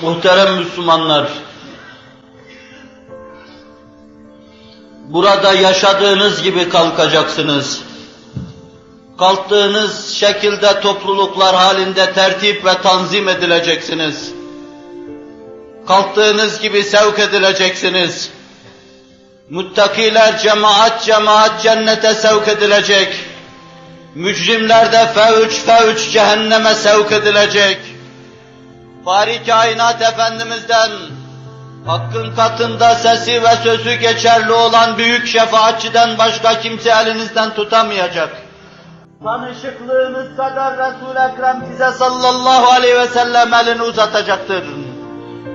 Muhterem Müslümanlar, burada yaşadığınız gibi kalkacaksınız. Kalktığınız şekilde topluluklar halinde tertip ve tanzim edileceksiniz. Kalktığınız gibi sevk edileceksiniz. Muttakiler cemaat cemaat cennete sevk edilecek. Mücrimler de fevç fevç cehenneme sevk edilecek. Fahri kainat Efendimiz'den hakkın katında sesi ve sözü geçerli olan büyük şefaatçiden başka kimse elinizden tutamayacak. Tanışıklığınız kadar Resul-i Ekrem size sallallahu aleyhi ve sellem elini uzatacaktır.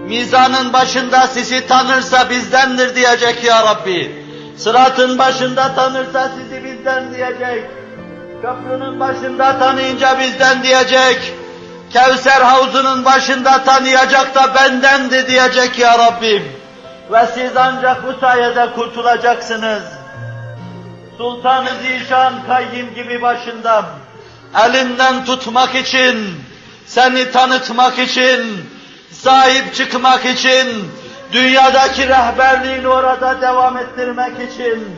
Mizanın başında sizi tanırsa bizdendir diyecek ya Rabbi. Sıratın başında tanırsa sizi bizden diyecek. Köprünün başında tanıyınca bizden diyecek. Kevser havzunun başında tanıyacak da bendendi diyecek ya Rabbim. Ve siz ancak bu sayede kurtulacaksınız. Sultan-ı Zişan kayyim gibi başında elinden tutmak için, seni tanıtmak için, sahip çıkmak için, dünyadaki rehberliğini orada devam ettirmek için,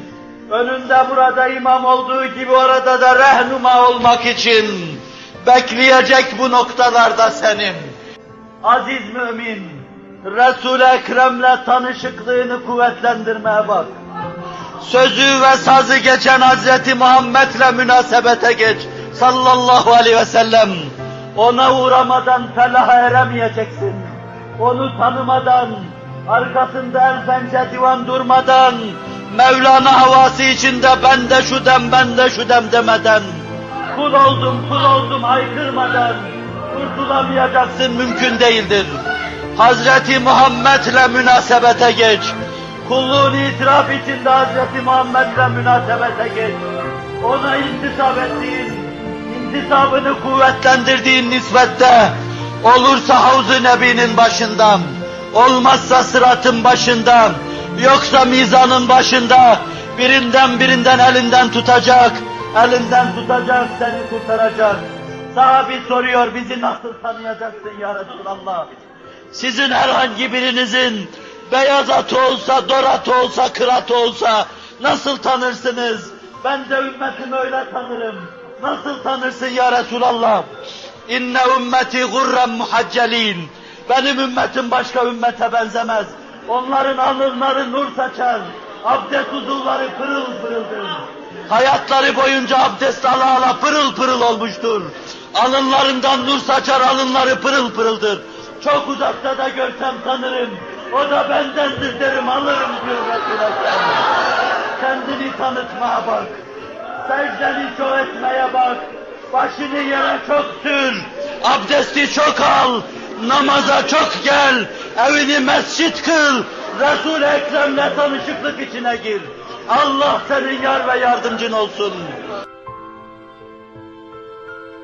önünde burada imam olduğu gibi orada da rehnuma olmak için, bekleyecek bu noktalarda senin. Aziz mümin, Resul-i Ekrem'le tanışıklığını kuvvetlendirmeye bak. Sözü ve sazı geçen Hazreti Muhammed'le münasebete geç. Sallallahu aleyhi ve sellem. Ona uğramadan felaha eremeyeceksin. Onu tanımadan, arkasında el pençe divan durmadan, Mevlana havası içinde ben de şu dem, ben de şu dem demeden, kul oldum, kul oldum haykırmadan, kurtulamayacaksın mümkün değildir. Hazreti Muhammed'le münasebete geç. Kulluğun itiraf içinde Hazreti Muhammed'le münasebete geç. Ona intisap ettiğin, intisabını kuvvetlendirdiğin nispette, olursa Havz-ı Nebi'nin başında, olmazsa sıratın başında, yoksa mizanın başında, birinden birinden elinden tutacak, elinden tutacak, seni kurtaracak. Sahabi soruyor, bizi nasıl tanıyacaksın ya Resulallah? Sizin herhangi birinizin beyaz atı olsa, dorat olsa, kırat olsa nasıl tanırsınız? Ben de ümmetimi öyle tanırım. Nasıl tanırsın ya Resulallah? İnne ümmeti gurren muhaccelin. Benim ümmetim başka ümmete benzemez. Onların alınları nur saçar. Abdest uzuvları pırıl pırıldır. Hayatları boyunca abdest ala ala pırıl pırıl olmuştur. Alınlarından nur saçar, alınları pırıl pırıldır. Çok uzakta da görsem tanırım. O da bendendir derim, alırım diyor Resulullah. Kendini tanıtmaya bak. Secdeni çok etmeye bak. Başını yere çok sür. Abdesti çok al. Namaza çok gel. Evini mescit kıl. Resul-i Ekrem'le tanışıklık içine gir. Allah senin yar ve yardımcın olsun.